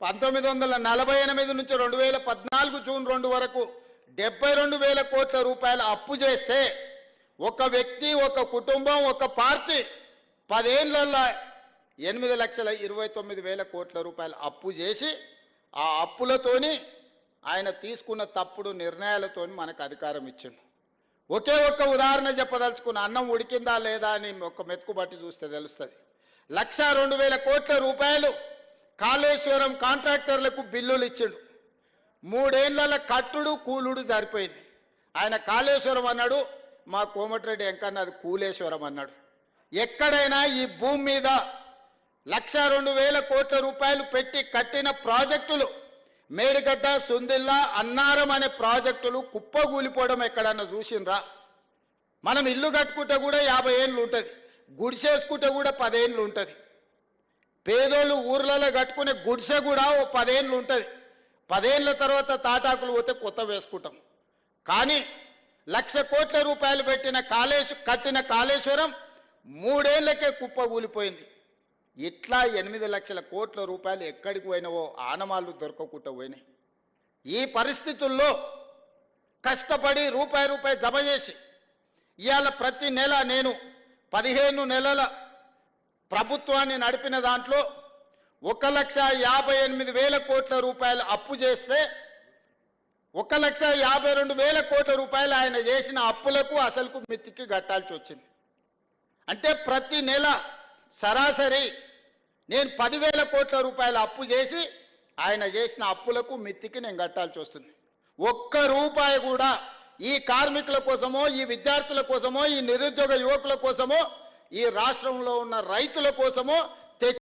పంతొమ్మిది వందల నలభై ఎనిమిది నుంచి రెండు వేల పద్నాలుగు జూన్ రెండు వరకు డెబ్బై రెండు వేల కోట్ల రూపాయల అప్పు చేస్తే ఒక వ్యక్తి ఒక కుటుంబం ఒక పార్టీ పదేళ్ళలో ఎనిమిది లక్షల ఇరవై తొమ్మిది వేల కోట్ల రూపాయల అప్పు చేసి ఆ అప్పులతోని ఆయన తీసుకున్న తప్పుడు నిర్ణయాలతోని మనకు అధికారం ఇచ్చిండు. ఒకే ఒక్క ఉదాహరణ చెప్పదలుచుకున్న అన్నం ఉడికిందా లేదా అని ఒక మెతుకు బట్టి చూస్తే తెలుస్తుంది. లక్ష రెండు వేల కోట్ల రూపాయలు కాళేశ్వరం కాంట్రాక్టర్లకు బిల్లులు ఇచ్చిండు. మూడేళ్ళ కట్టుడు కూలుడు సరిపోయింది. ఆయన కాళేశ్వరం అన్నాడు మా కోమటిరెడ్డి వెంకన్న అది కూలేశ్వరం అన్నాడు. ఎక్కడైనా ఈ భూమి మీద లక్ష రెండు వేల కోట్ల రూపాయలు పెట్టి కట్టిన ప్రాజెక్టులు మేడిగడ్డ సుందిల్లా అన్నారం అనే ప్రాజెక్టులు కుప్పగూలిపోవడం ఎక్కడన్నా చూసిండ్రా? మనం ఇల్లు కట్టుకుంటే కూడా యాభై ఏళ్ళు ఉంటుంది. గుడిసేసుకుంటే కూడా పదేళ్ళు ఉంటుంది. పేదోళ్ళు ఊర్లలో కట్టుకునే గుడిసె కూడా ఓ పదేళ్ళు ఉంటుంది. పదేళ్ళ తర్వాత తాటాకులు పోతే కొత్త వేసుకుంటాం. కానీ లక్ష కోట్ల రూపాయలు పెట్టిన కాళేశ్వ కట్టిన కాళేశ్వరం మూడేళ్ళకే కుప్ప కూలిపోయింది ఇట్లా ఎనిమిది లక్షల కోట్ల రూపాయలు ఎక్కడికి పోయినవో ఆనమాళ్ళు దొరకకుండా పోయినాయి. ఈ పరిస్థితుల్లో కష్టపడి రూపాయి రూపాయి జమ చేసి ఇవాళ ప్రతి నెల నేను పదిహేను నెలల ప్రభుత్వాన్ని నడిపిన దాంట్లో ఒక లక్ష యాభై ఎనిమిది వేల కోట్ల రూపాయలు అప్పు చేస్తే ఒక లక్ష యాభై రెండు వేల కోట్ల రూపాయలు ఆయన చేసిన అప్పులకు అసలుకు మిత్తికి కట్టాల్సి వచ్చింది. అంటే ప్రతి నెల సరాసరి నేను పదివేల కోట్ల రూపాయల అప్పు చేసి ఆయన చేసిన అప్పులకు మిత్తికి నేను కట్టాల్సి వస్తుంది. ఒక్క రూపాయి కూడా ఈ కార్మికుల కోసమో ఈ విద్యార్థుల కోసమో ఈ నిరుద్యోగ యువకుల కోసమో ఈ రాష్ట్రంలో ఉన్న రైతుల కోసమో